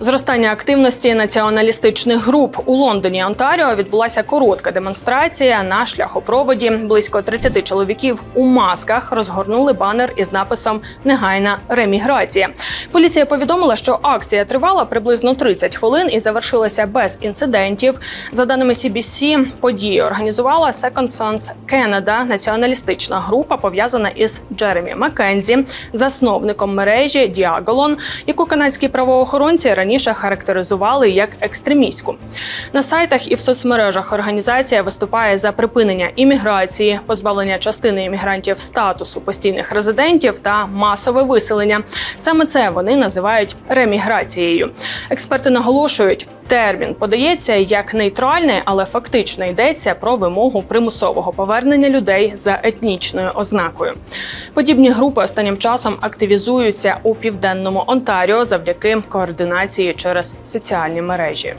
Зростання активності націоналістичних груп у Лондоні, Онтаріо відбулася коротка демонстрація на шляхопроводі. Близько 30 чоловіків у масках розгорнули банер із написом Негайна реміграція. Поліція повідомила, що акція тривала приблизно 30 хвилин і завершилася без інцидентів. За даними CBC, події організувала Second Sons Canada, націоналістична група, пов'язана із Джеремі Маккензі, засновником мережі Діаголон, яку канадські правоохоронці раніше характеризували як екстремістську. На сайтах і в соцмережах організація виступає за припинення імміграції, позбавлення частини іммігрантів статусу постійних резидентів та масове виселення. Саме це вони називають реміграцією. Експерти наголошують, термін подається як нейтральний, але фактично йдеться про вимогу примусового повернення людей за етнічною ознакою. Подібні групи останнім часом активізуються у південному Онтаріо завдяки координації через соціальні мережі.